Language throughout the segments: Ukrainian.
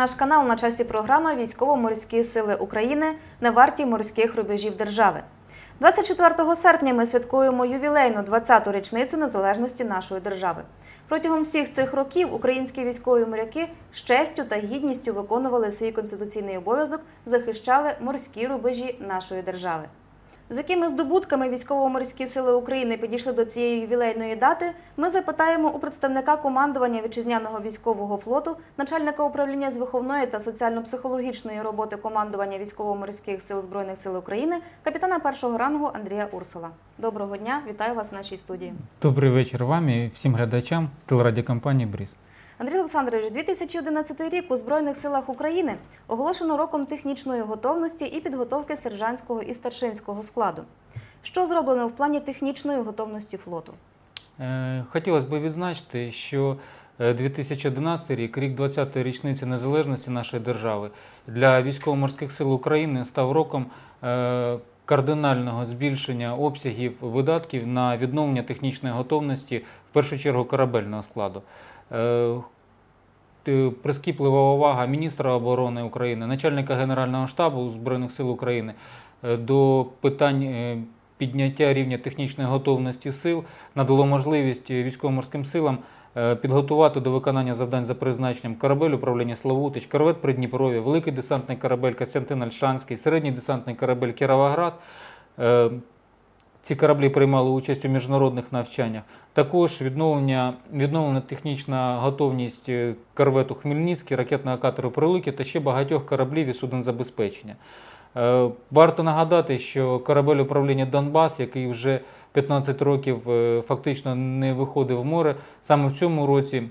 наш канал на часі програма Військово-морські сили України на варті морських рубежів держави. 24 серпня ми святкуємо ювілейну 20-ту річницю незалежності нашої держави. Протягом всіх цих років українські військові моряки з честю та гідністю виконували свій конституційний обов'язок, захищали морські рубежі нашої держави. З якими здобутками військово-морські сили України підійшли до цієї ювілейної дати, ми запитаємо у представника командування вітчизняного військового флоту, начальника управління з виховної та соціально-психологічної роботи командування військово-морських сил збройних сил України, капітана першого рангу Андрія Урсула. Доброго дня, вітаю вас в нашій студії. Добрий вечір вам і всім глядачам телерадіокомпанії Бріз. Андрій Олександрович, 2011 рік у Збройних силах України оголошено роком технічної готовності і підготовки сержантського і старшинського складу. Що зроблено в плані технічної готовності флоту? Е, Хотілося б відзначити, що е, 2011 рік, рік 20-ї річниці незалежності нашої держави, для військово-морських сил України став роком е, кардинального збільшення обсягів видатків на відновлення технічної готовності, в першу чергу корабельного складу. Е, Прискіплива увага міністра оборони України, начальника Генерального штабу Збройних сил України е, до питань е, підняття рівня технічної готовності сил надало можливість військово-морським силам підготувати до виконання завдань за призначенням корабель управління Славутич, корвет Придніпров'я, великий десантний корабель Костянтин Альшанський, середній десантний корабель Кіровоград. Ці кораблі приймали участь у міжнародних навчаннях. Також відновлення, відновлена технічна готовність е, корвету Хмельницький, ракетного катеру Прилуки та ще багатьох кораблів і суднозабезпечення. Е, Варто нагадати, що корабель управління Донбас, який вже 15 років е, фактично не виходив в море, саме в цьому році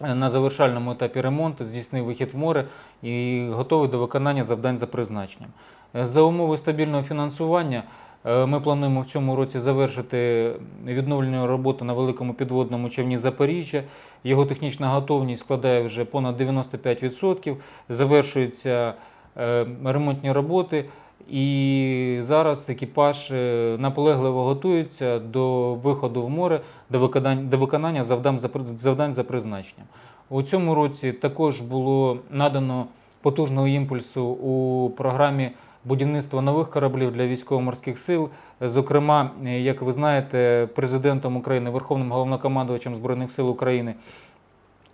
на завершальному етапі ремонту здійснив вихід в море і готовий до виконання завдань за призначенням. За умови стабільного фінансування ми плануємо в цьому році завершити відновлення роботи на великому підводному човні Запоріжжя. Його технічна готовність складає вже понад 95%. Завершуються е, ремонтні роботи. І зараз екіпаж е, наполегливо готується до виходу в море, до виконання, до виконання завдань за, завдань за призначенням. У цьому році також було надано потужного імпульсу у програмі будівництва нових кораблів для військово-морських сил. Зокрема, як ви знаєте, президентом України, Верховним головнокомандувачем Збройних сил України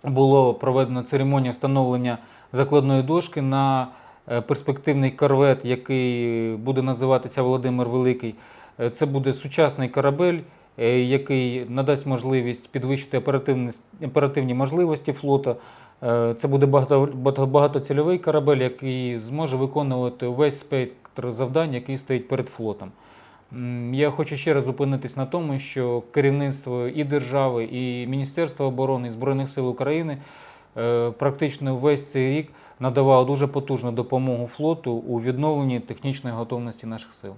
було проведено церемонію встановлення закладної дошки на е, перспективний корвет, який буде називатися Володимир Великий. Е, Це буде сучасний корабель, е, який надасть можливість підвищити оперативні можливості флота. Е, Це буде багато- багато- багатоцільовий корабель, який зможе виконувати весь спектр завдань, який стоїть перед флотом. Я хочу ще раз зупинитись на тому, що керівництво і держави, і Міністерство оборони, і Збройних сил України е, практично весь цей рік надавало дуже потужну допомогу флоту у відновленні технічної готовності наших сил.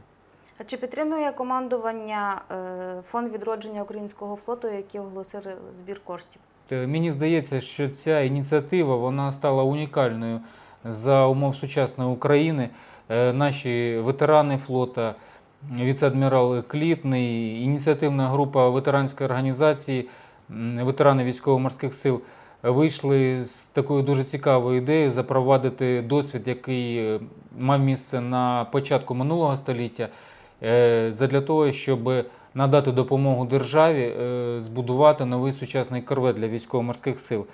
А чи підтримує командування е, фонд відродження українського флоту, які оголосили збір коштів? Е, Мені здається, що ця ініціатива вона стала унікальною за умов сучасної України. Е, Наші ветерани флота, віце-адмірал Клітний, ініціативна група ветеранської організації, ветерани військово-морських сил вийшли з такою дуже цікавою ідеєю запровадити досвід, який е, мав місце на початку минулого століття, задля того, щоб надати допомогу державі е, збудувати новий сучасний корвет для військово-морських сил.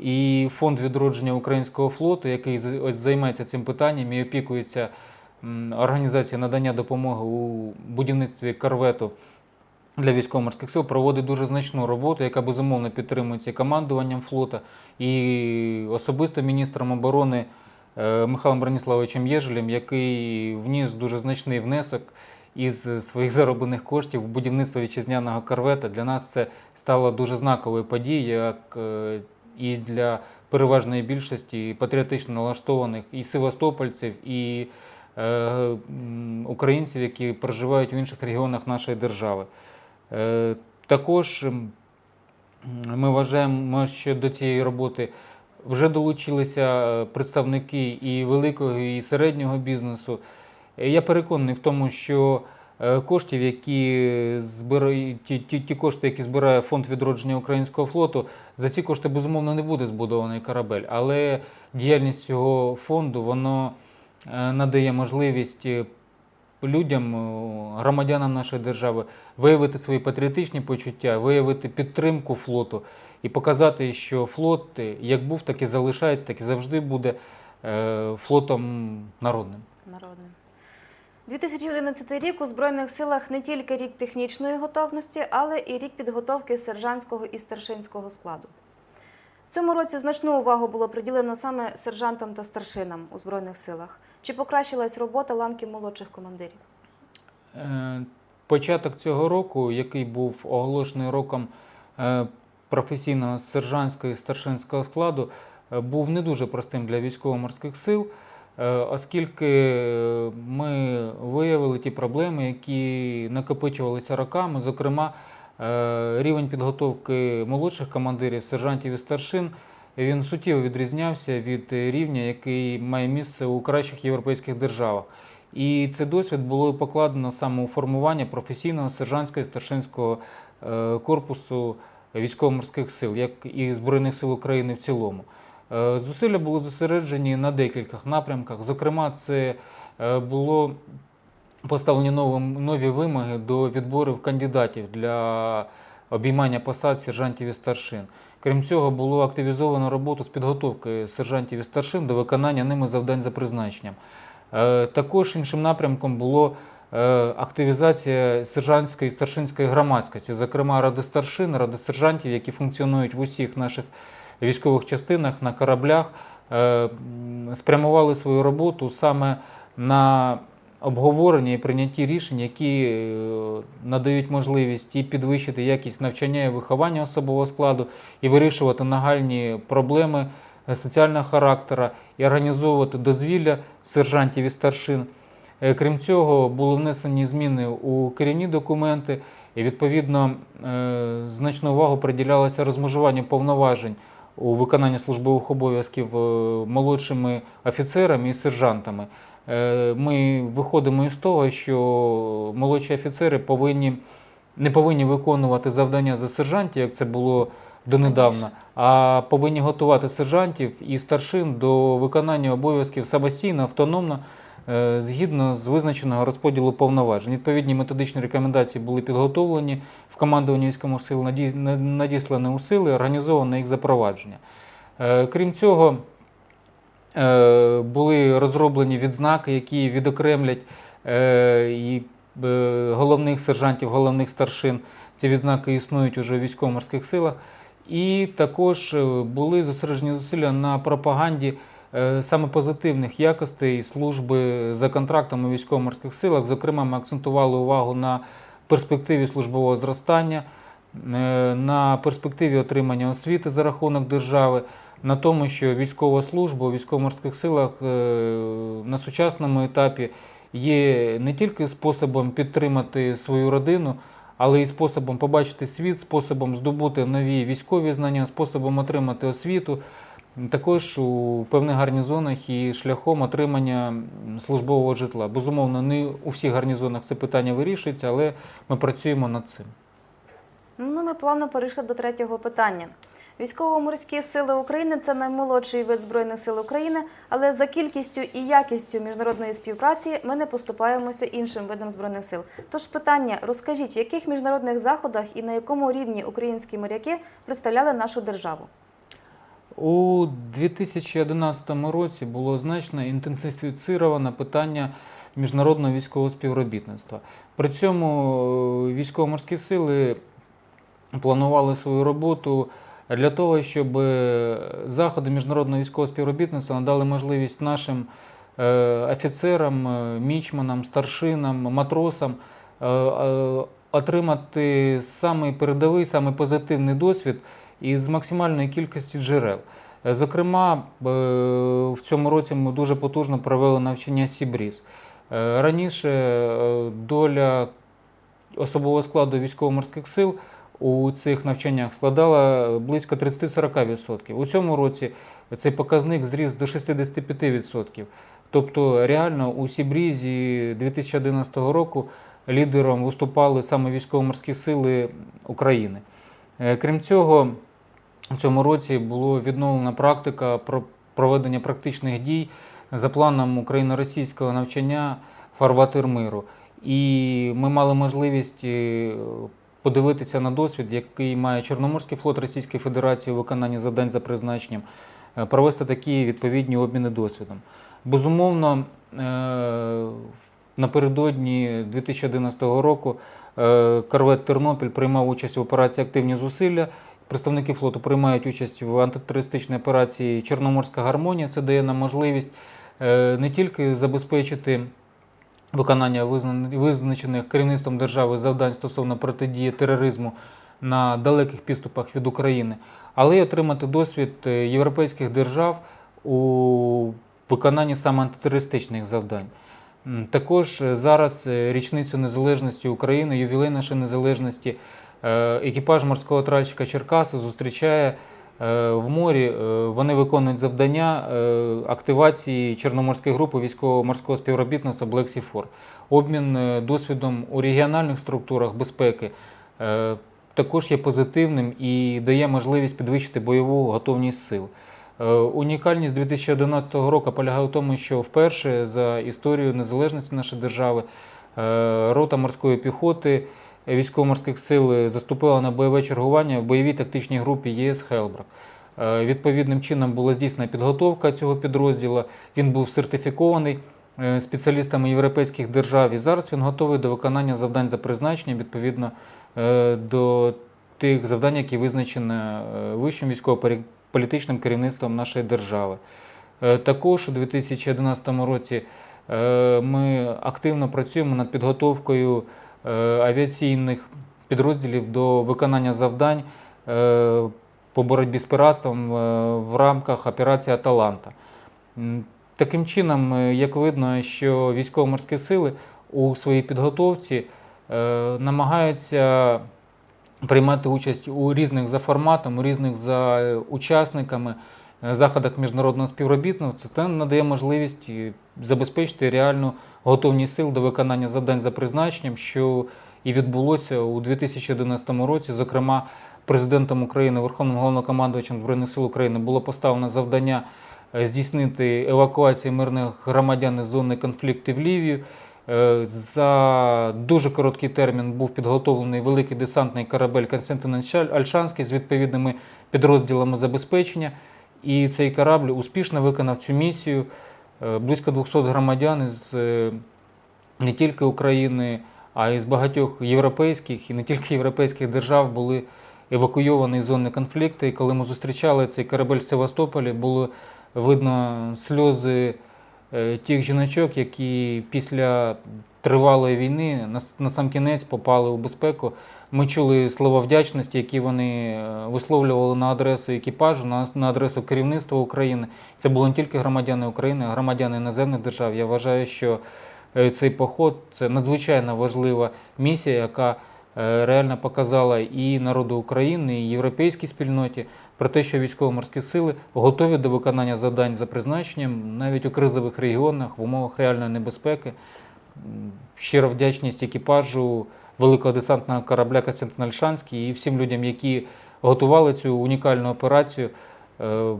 І фонд відродження українського флоту, який займається цим питанням і опікується організацією надання допомоги у будівництві корвету для військово-морських сил, проводить дуже значну роботу, яка безумовно підтримується командуванням флота і особисто міністром оборони е, Михайлом Броніславовичем Єжелем, який вніс дуже значний внесок із своїх зароблених коштів в будівництво вітчизняного корвета. Для нас це стало дуже знаковою подією, як е, і для переважної більшості патріотично налаштованих і севастопольців, і е, українців, які проживають в інших регіонах нашої держави. Е, Також ми вважаємо, що до цієї роботи вже долучилися представники і великого, і середнього бізнесу. Е, Я переконаний в тому, що е, коштів, які збирають ті, ті, кошти, які збирає фонд відродження українського флоту. За ці кошти безумовно не буде збудований корабель, але діяльність цього фонду воно е, надає можливість людям, громадянам нашої держави виявити свої патріотичні почуття, виявити підтримку флоту і показати, що флот як був, так і залишається, так і завжди буде флотом народним. народним. 2011 рік у Збройних силах не тільки рік технічної готовності, але і рік підготовки сержантського і старшинського складу. В цьому році значну увагу було приділено саме сержантам та старшинам у Збройних силах. Чи покращилась робота ланки молодших командирів? Е, Початок цього року, який був оголошений роком е, професійного сержантського і старшинського складу, е, був не дуже простим для військово-морських сил, оскільки е, ми виявили ті проблеми, які накопичувалися роками. Зокрема, е, рівень підготовки молодших командирів, сержантів і старшин. Він суттєво відрізнявся від рівня, який має місце у кращих європейських державах. І цей досвід було покладено саме у формування професійного сержантського і старшинського е, корпусу військово-морських сил, як і Збройних сил України в цілому. Е, Зусилля були зосереджені на декількох напрямках. Зокрема, це е, було поставлені нові, вимоги до відборів кандидатів для обіймання посад сержантів і старшин. Крім цього, було активізовано роботу з підготовки сержантів і старшин до виконання ними завдань за призначенням. Е, Також іншим напрямком було активізація сержантської і старшинської громадськості, зокрема ради старшин, ради сержантів, які функціонують в усіх наших військових частинах на кораблях, е, спрямували свою роботу саме на обговорення і прийняті рішень, які е, надають можливість і підвищити якість навчання і виховання особового складу, і вирішувати нагальні проблеми соціального характера, і організовувати дозвілля сержантів і старшин. Е, Крім цього, були внесені зміни у керівні документи, і відповідно значну увагу приділялося розмежуванню повноважень у виконанні службових обов'язків е, молодшими офіцерами і сержантами. Е, Ми виходимо із того, що молодші офіцери повинні не повинні виконувати завдання за сержантів, як це було донедавна, а повинні готувати сержантів і старшин до виконання обов'язків самостійно, автономно, згідно з визначеного розподілу повноважень. Відповідні методичні рекомендації були підготовлені в командуванні військових сил, наді- надіслані у сили, організовано їх запровадження. Е, Крім цього, е, були розроблені відзнаки, які відокремлять е, і е, головних сержантів, головних старшин. Ці відзнаки існують уже в військово-морських силах. І також е, були зосереджені зусилля на пропаганді е, саме позитивних якостей служби за контрактом у військово-морських силах. Зокрема, ми акцентували увагу на перспективі службового зростання, е, на перспективі отримання освіти за рахунок держави, на тому, що військова служба у військово-морських силах е, на сучасному етапі є не тільки способом підтримати свою родину, але й способом побачити світ, способом здобути нові військові знання, способом отримати освіту, також у певних гарнізонах і шляхом отримання службового житла. Безумовно, не у всіх гарнізонах це питання вирішується, але ми працюємо над цим. Ну, ми плавно перейшли до третього питання. Військово-морські сили України це наймолодший вид Збройних сил України, але за кількістю і якістю міжнародної співпраці ми не поступаємося іншим видам Збройних сил. Тож питання: розкажіть, в яких міжнародних заходах і на якому рівні українські моряки представляли нашу державу? У 2011 році було значно інтенсифіцировано питання міжнародного військового співробітництва. При цьому е, військово-морські сили планували свою роботу для того, щоб е, заходи міжнародного військового співробітництва надали можливість нашим е, офіцерам, мічманам, старшинам, матросам отримати самий передовий, самий позитивний досвід із максимальної кількості джерел. Е, Зокрема, е, в цьому році ми дуже потужно провели навчання Сібріз. Е, Раніше доля особового складу військово-морських сил у цих навчаннях складала близько 30-40%. У цьому році цей показник зріс до 65%. Тобто реально у Сібрізі 2011 року лідером виступали саме військово-морські сили України. Крім цього, в цьому році було відновлена практика про проведення практичних дій за планом україно-російського навчання фарватер миру. І ми мали можливість е, подивитися на досвід, який має Чорноморський флот Російської Федерації у виконанні завдань за призначенням, е, провести такі відповідні обміни досвідом. Безумовно, е, напередодні 2011 року корвет Тернопіль приймав участь в операції Активні зусилля. Представники флоту приймають участь в антитерористичній операції Чорноморська гармонія. Це дає нам можливість е, не тільки забезпечити виконання визначених керівництвом держави завдань стосовно протидії тероризму на далеких підступах від України, але й отримати досвід е, європейських держав у виконанні саме антитерористичних завдань. Також е, зараз річницю незалежності України, ювілей нашої незалежності, екіпаж морського тральщика Черкаси зустрічає е, в морі. Е, Вони виконують завдання е, активації Чорноморської групи військово-морського співробітництва Black Sea 4. Обмін е, досвідом у регіональних структурах безпеки е, також є позитивним і дає можливість підвищити бойову готовність сил. Е, Унікальність 2011 року полягає в тому, що вперше за історію незалежності нашої держави е, рота морської піхоти військово-морських сил заступила на бойове чергування в бойовій тактичній групі ЄС Хелбрак. Е, Відповідним чином була здійснена підготовка цього підрозділу. Він був сертифікований е, спеціалістами європейських держав. І зараз він готовий до виконання завдань за призначенням відповідно е, до тих завдань, які визначені е, вищим військово-політичним керівництвом нашої держави. Е, Також у 2011 році е, ми активно працюємо над підготовкою е, авіаційних підрозділів до виконання завдань е, по боротьбі з пиратством е, в рамках операції Аталанта. Таким чином, е, як видно, що військово-морські сили у своїй підготовці е, намагаються приймати участь у різних за форматом, у різних за е, учасниками е, заходах міжнародного співробітництва. Це надає можливість е, забезпечити реальну готовність сил до виконання завдань за призначенням, що і відбулося у 2011 році. Зокрема, президентом України, Верховним головнокомандувачем Збройних сил України було поставлено завдання е, здійснити евакуацію мирних громадян із зони конфлікту в Лівію. Е, За дуже короткий термін був підготовлений великий десантний корабель Константин Альшанський з відповідними підрозділами забезпечення. І цей корабль успішно виконав цю місію. Е, Близько 200 громадян із е, не тільки України, а й з багатьох європейських і не тільки європейських держав були евакуйовані з зони конфлікту. І коли ми зустрічали цей корабель в Севастополі, було видно сльози е, тих жіночок, які після тривалої війни на, сам кінець попали у безпеку. Ми чули слова вдячності, які вони е, висловлювали на адресу екіпажу, на, адресу керівництва України. Це було не тільки громадяни України, а громадяни іноземних держав. Я вважаю, що е, цей поход це надзвичайно важлива місія, яка е, реально показала і народу України, і європейській спільноті про те, що військово-морські сили готові до виконання завдань за призначенням навіть у кризових регіонах в умовах реальної небезпеки. Щира вдячність екіпажу великого десантного корабля Костянтин Альшанський і всім людям, які готували цю унікальну операцію. Е,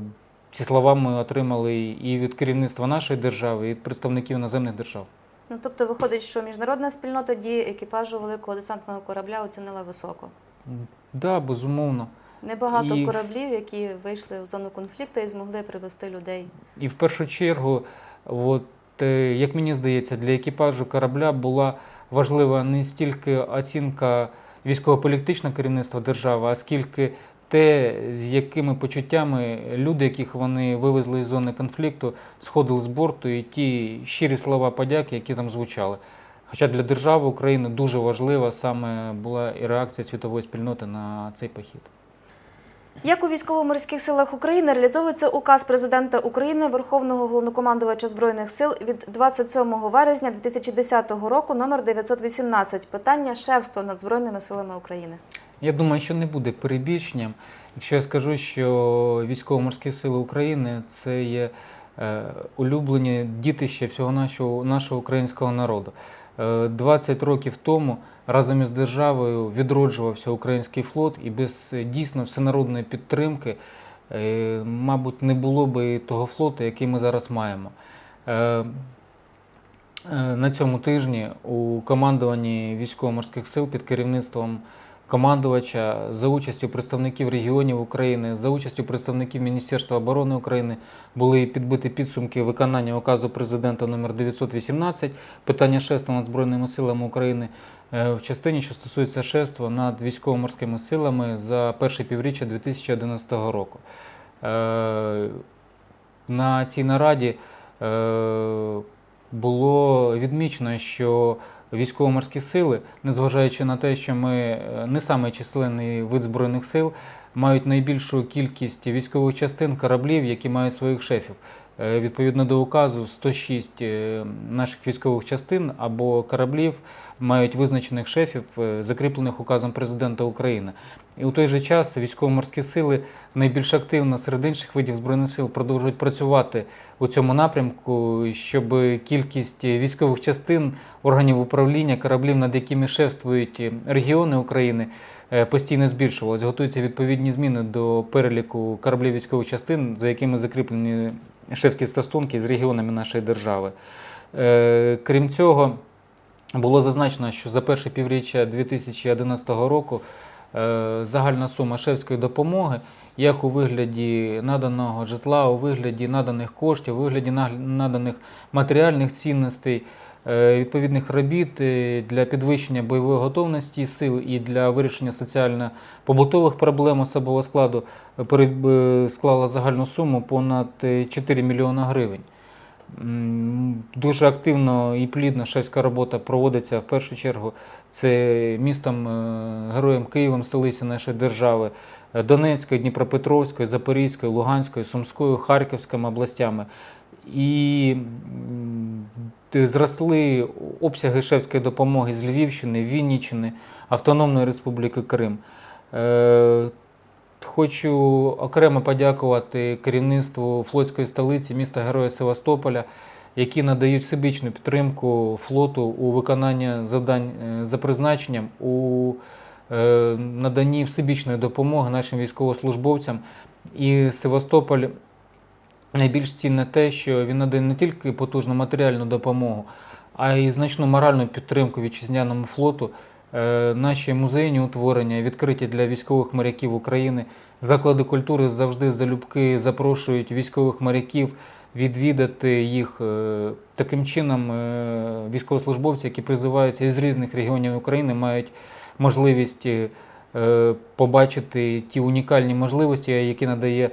Ці слова ми отримали і від керівництва нашої держави, і від представників іноземних держав. Ну тобто виходить, що міжнародна спільнота дії екіпажу великого десантного корабля оцінила високо. М, Да, безумовно. Небагато І- кораблів, які вийшли в зону конфлікту і змогли привести людей. І в першу чергу, от, е, як мені здається, для екіпажу корабля була важлива не стільки оцінка військово-політичного керівництва держави, а скільки те, з якими почуттями люди, яких вони вивезли із зони конфлікту, сходили з борту, і ті щирі слова подяки, які там звучали. Хоча для держави України дуже важлива саме була і реакція світової спільноти на цей похід. Як у військово-морських силах України реалізовується указ президента України Верховного головнокомандувача збройних сил від 27 вересня 2010 року, номер 918. Питання шефства над збройними силами України. Я думаю, що не буде перебільшенням, якщо я скажу, що військово-морські сили України це є е, улюблені дітище всього нашого, нашого українського народу. Е, 20 років тому разом із державою відроджувався український флот, і без е, дійсно всенародної підтримки, е, мабуть, не було би того флоту, який ми зараз маємо. Е, Е, На цьому тижні у командуванні військово-морських сил під керівництвом командувача за участю представників регіонів України, за участю представників Міністерства оборони України були підбиті підсумки виконання указу президента номер 918 питання шефства над Збройними силами України е, в частині, що стосується шефства над військово-морськими силами за перше півріччя 2011 року. Е, На цій нараді е, було відмічено, що військово-морські сили, незважаючи на те, що ми е, не самий численний вид збройних сил, мають найбільшу кількість військових частин кораблів, які мають своїх шефів. Е, Відповідно до указу, 106 е, наших військових частин або кораблів мають визначених шефів, е, закріплених указом президента України. І у той же час військово-морські сили найбільш активно серед інших видів збройних сил продовжують працювати у цьому напрямку, щоб кількість військових частин, органів управління, кораблів, над якими шефствують регіони України, постійно збільшувалась. Готуються відповідні зміни до переліку кораблів військових частин, за якими закріплені шефські стосунки з регіонами нашої держави. Е, Крім цього, було зазначено, що за перше півріччя 2011 року е, загальна сума шефської допомоги, як у вигляді наданого житла, у вигляді наданих коштів, у вигляді наданих матеріальних цінностей, е, відповідних робіт е, для підвищення бойової готовності сил і для вирішення соціально-побутових проблем особового складу е, е, склала загальну суму понад е, 4 мільйона гривень. Дуже активно і плідно шефська робота проводиться в першу чергу. Це містом е, героєм Києвом, столиці нашої держави, е, Донецькою, Дніпропетровською, Запорізькою, Луганською, Сумською, Харківськими областями. І зросли обсяги шефської допомоги з Львівщини, Вінниччини, Автономної Республіки Крим. Е, Хочу окремо подякувати керівництву флотської столиці міста Героя Севастополя, які надають всебічну підтримку флоту у виконанні завдань е, за призначенням у е, наданні всебічної допомоги нашим військовослужбовцям. І Севастополь найбільш цінне те, що він надає не тільки потужну матеріальну допомогу, а й значну моральну підтримку вітчизняному флоту. Е, Наші музейні утворення відкриті для військових моряків України. Заклади культури завжди залюбки запрошують військових моряків відвідати їх. Е, Таким чином, е, військовослужбовці, які призиваються із різних регіонів України, мають можливість побачити ті унікальні можливості, які надає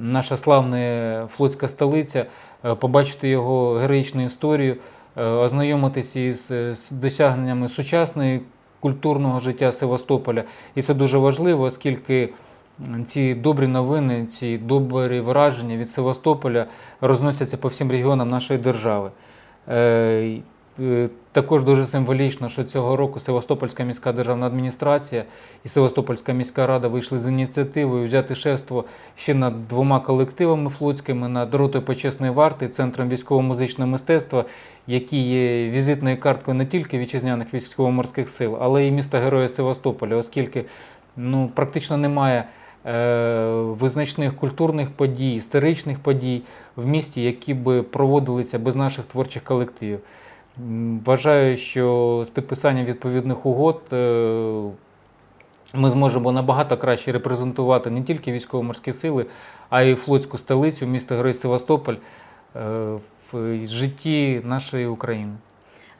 наша славна флотська столиця, е, побачити його героїчну історію, е, ознайомитися із досягненнями сучасної культурного життя Севастополя. І це дуже важливо, оскільки ці добрі новини, ці добрі враження від Севастополя розносяться по всім регіонам нашої держави. Е, Також дуже символічно, що цього року Севастопольська міська державна адміністрація і Севастопольська міська рада вийшли з ініціативою взяти шефство ще над двома колективами флотськими, над ротою почесної варти, центром військово-музичного мистецтва, які є візитною карткою не тільки вітчизняних військово-морських сил, але й міста Героя Севастополя, оскільки ну, практично немає е, визначних культурних подій, історичних подій в місті, які би проводилися без наших творчих колективів. Вважаю, що з підписанням відповідних угод е, ми зможемо набагато краще репрезентувати не тільки військово-морські сили, а й флотську столицю, місто Герой Севастополь е, в житті нашої України.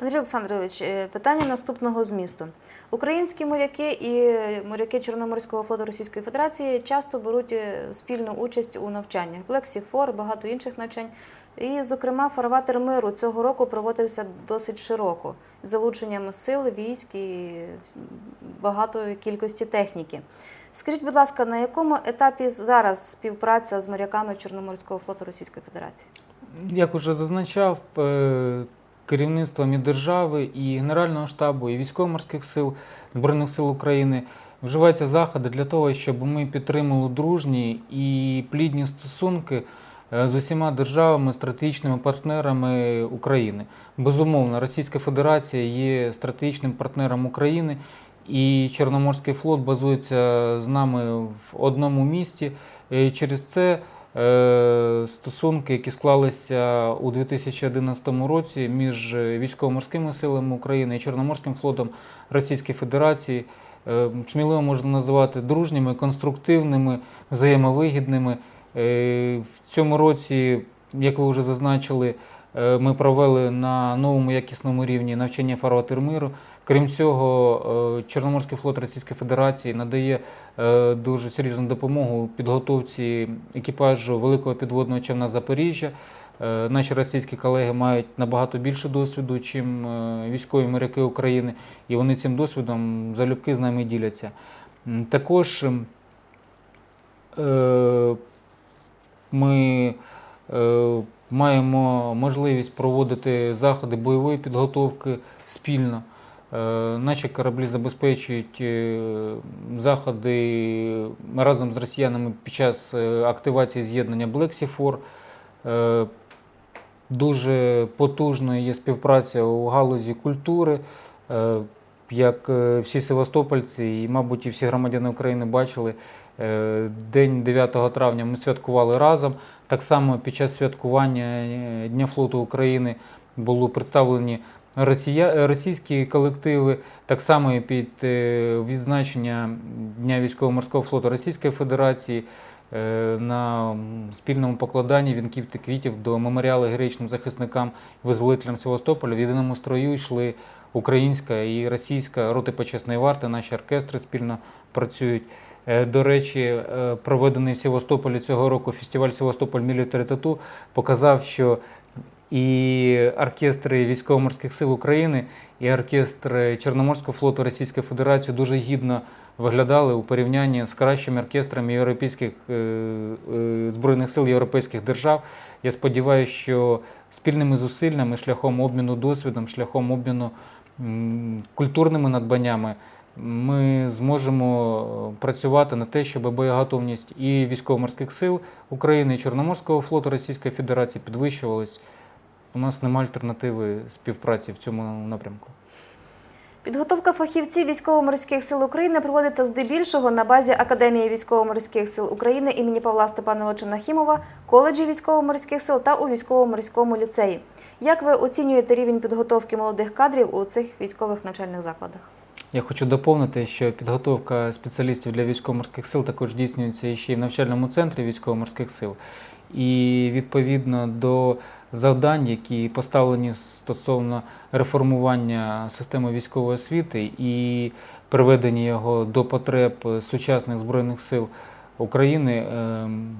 Андрій Олександрович, е, питання наступного змісту. Українські моряки і моряки Чорноморського флоту Російської Федерації часто беруть спільну участь у навчаннях. Black Sea Four, багато інших навчань. І, зокрема, фарватер миру цього року проводився досить широко з залученням сил, військ і багатої кількості техніки. Скажіть, будь ласка, на якому етапі зараз співпраця з моряками Чорноморського флоту Російської Федерації? Як уже зазначав, е, керівництвом і держави, і Генерального штабу, і військово-морських сил Збройних сил України вживаються заходи для того, щоб ми підтримали дружні і плідні стосунки з усіма державами, стратегічними партнерами України. Безумовно, Російська Федерація є стратегічним партнером України, і Чорноморський флот базується з нами в одному місті. І через це е, стосунки, які склалися у 2011 році між військово-морськими силами України і Чорноморським флотом Російської Федерації, е, сміливо можна називати дружніми, конструктивними, взаємовигідними. Е, В цьому році, як ви вже зазначили, е, ми провели на новому якісному рівні навчання фарватер миру. Крім цього, е, Чорноморський флот Російської Федерації надає дуже серйозну допомогу підготовці екіпажу великого підводного човна Запоріжжя. Наші російські колеги мають набагато більше досвіду, ніж військові моряки України, і вони цим досвідом залюбки з нами діляться. Також ми е, маємо можливість проводити заходи бойової підготовки спільно. Е, Наші кораблі забезпечують е, заходи разом з росіянами під час активації з'єднання Black Sea 4. Е, Дуже потужною є співпраця у галузі культури. Як всі севастопольці і, мабуть, і всі громадяни України бачили, день 9 травня ми святкували разом. Так само під час святкування е, Дня флоту України були представлені росія, російські колективи, так само і під е, відзначення Дня військово-морського флоту Російської Федерації е, на спільному покладанні вінків та квітів до меморіалу героїчним захисникам і визволителям Севастополя в єдиному строю йшли українська і російська роти почесної варти, наші оркестри спільно працюють. Е, До речі, е, проведений в Севастополі цього року фестиваль Севастополь Military Tattoo показав, що і оркестри військово-морських сил України, і оркестр Чорноморського флоту Російської Федерації дуже гідно виглядали у порівнянні з кращими оркестрами європейських е, збройних сил європейських держав. Я сподіваюся, що спільними зусиллями, шляхом обміну досвідом, шляхом обміну культурними надбаннями ми зможемо е, працювати на те, щоб боєготовність і військово-морських сил України, і Чорноморського флоту Російської Федерації підвищувалась. У нас немає альтернативи співпраці в цьому напрямку. Підготовка фахівців військово-морських сил України проводиться здебільшого на базі Академії військово-морських сил України імені Павла Степановича Нахімова, коледжі військово-морських сил та у військово-морському ліцеї. Як ви оцінюєте рівень підготовки молодих кадрів у цих військових навчальних закладах? Я хочу доповнити, що підготовка спеціалістів для військово-морських сил також здійснюється ще й в навчальному центрі військово-морських сил. І відповідно до завдань, які поставлені стосовно реформування системи військової освіти і приведення його до потреб сучасних збройних сил України, ем,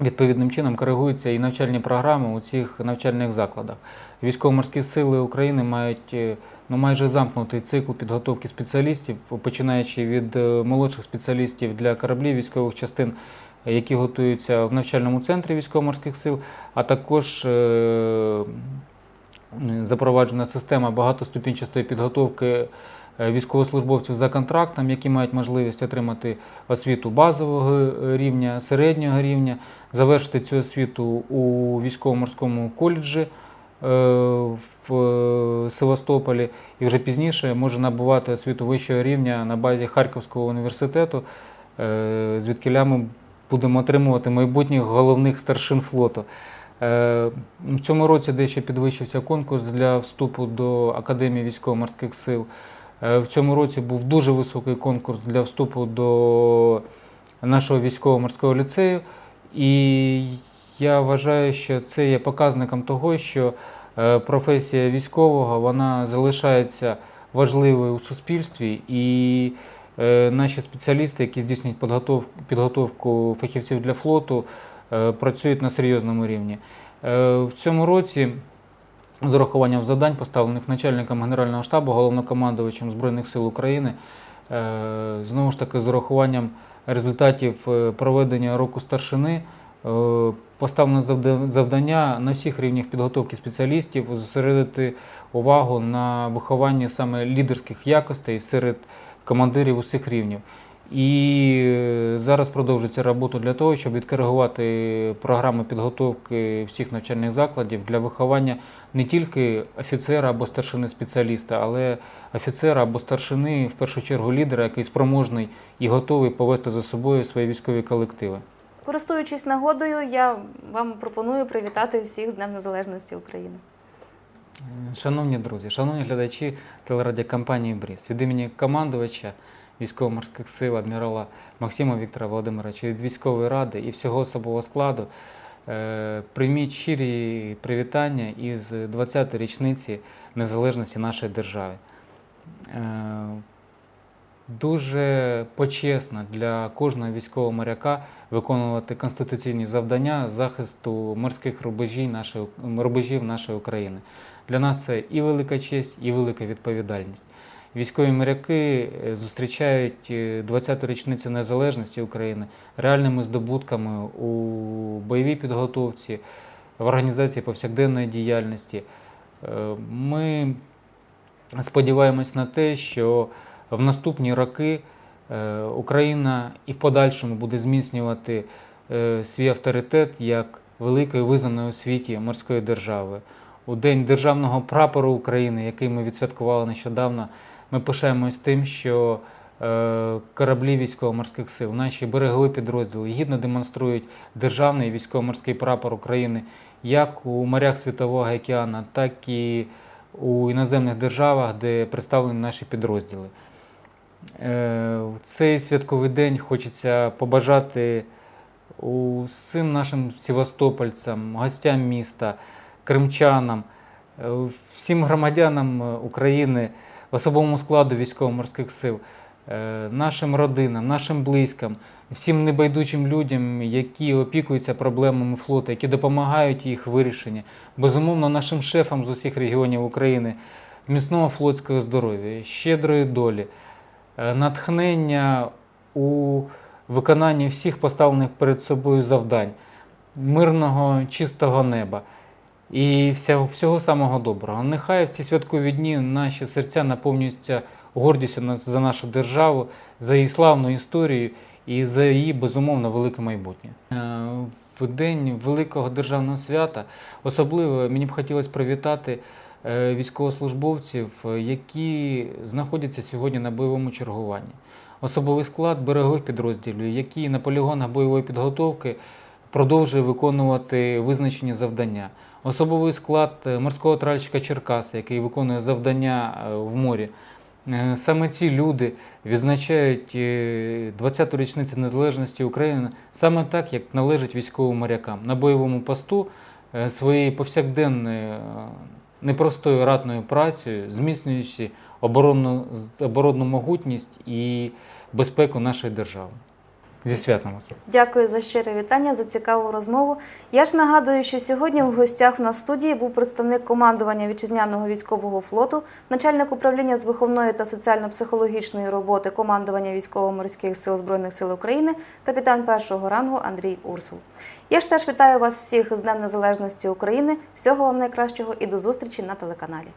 відповідним чином коригуються і навчальні програми у цих навчальних закладах. Військово-морські сили України мають е, ну, майже замкнутий цикл підготовки спеціалістів, починаючи від е, молодших спеціалістів для кораблів військових частин, які готуються в навчальному центрі військово-морських сил, а також е, запроваджена система багатоступінчастої підготовки е, військовослужбовців за контрактом, які мають можливість отримати освіту базового рівня, середнього рівня, завершити цю освіту у військово-морському коледжі е, е, Севастополі і вже пізніше може набувати освіту вищого рівня на базі Харківського університету, е, звідки ми будемо отримувати майбутніх головних старшин флоту. Е, В цьому році дещо підвищився конкурс для вступу до Академії військово-морських сил. В цьому році був дуже високий конкурс для вступу до нашого військово-морського ліцею. І я вважаю, що це є показником того, що професія військового вона залишається важливою у суспільстві, і е, наші спеціалісти, які здійснюють підготовку, фахівців для флоту, е, працюють на серйозному рівні. Е, В цьому році з урахуванням завдань, поставлених начальником Генерального штабу, головнокомандувачем Збройних сил України, е, знову ж таки з урахуванням результатів е, проведення року старшини, е, поставлено завдання на всіх рівнях підготовки спеціалістів зосередити увагу на вихованні саме лідерських якостей серед командирів усіх рівнів. І е, зараз продовжується робота для того, щоб відкоригувати програми підготовки всіх навчальних закладів для виховання не тільки офіцера або старшини спеціаліста, але офіцера або старшини, в першу чергу лідера, який спроможний і готовий повести за собою свої військові колективи. Користуючись нагодою, я вам пропоную привітати всіх з Днем Незалежності України. Шановні друзі, шановні глядачі телерадіокомпанії Бріс, від імені командувача військово-морських сил адмірала Максима Віктора Володимировича від військової ради і всього особового складу е, прийміть щирі привітання із 20-ї річниці незалежності нашої держави. Е, Дуже почесно для кожного військового моряка виконувати конституційні завдання захисту морських рубежів нашої, рубежів нашої України. Для нас це і велика честь, і велика відповідальність. Військові моряки е, зустрічають е, 20-ту річницю незалежності України реальними здобутками у бойовій підготовці, в організації повсякденної діяльності. Е, Ми сподіваємось на те, що в наступні роки е, Україна і в подальшому буде зміцнювати е, свій авторитет як великої визнаної у світі морської держави. У День державного прапору України, який ми відсвяткували нещодавно, ми пишаємось тим, що е, кораблі військово-морських сил, наші берегові підрозділи гідно демонструють державний військово-морський прапор України як у морях Світового океану, так і у іноземних державах, де представлені наші підрозділи. Е, В цей святковий день хочеться побажати усім нашим севастопольцям, гостям міста, кримчанам, е, всім громадянам е, України, в особовому складу військово-морських сил, нашим родинам, нашим близьким, всім небайдужим людям, які опікуються проблемами флоту, які допомагають їх вирішенні. Безумовно, нашим шефам з усіх регіонів України, міцного флотського здоров'я, щедрої долі, натхнення у виконанні всіх поставлених перед собою завдань, мирного, чистого неба і всього, всього самого доброго. Нехай в ці святкові дні наші серця наповнюються гордістю за нашу державу, за її славну історію і за її безумовно велике майбутнє. Е, В день великого державного свята особливо мені б хотілося привітати е, військовослужбовців, е, які знаходяться сьогодні на бойовому чергуванні. Особовий склад берегових підрозділів, які на полігонах бойової підготовки продовжує виконувати визначені завдання. Особовий склад е, морського тральщика Черкаса, який виконує завдання е, в морі. Е, Саме ці люди відзначають е, 20-ту річницю незалежності України саме так, як належить військовим морякам на бойовому посту е, своєю повсякденною е, непростою ратною працею, зміцнюючи оборонну, оборонну могутність і безпеку нашої держави. Зі святом вас! Дякую за щире вітання, за цікаву розмову. Я ж нагадую, що сьогодні в гостях в нас студії був представник командування вітчизняного військового флоту, начальник управління з виховної та соціально-психологічної роботи командування військово-морських сил Збройних сил України, капітан першого рангу Андрій Урсул. Я ж теж вітаю вас всіх з Днем Незалежності України. Всього вам найкращого і до зустрічі на телеканалі.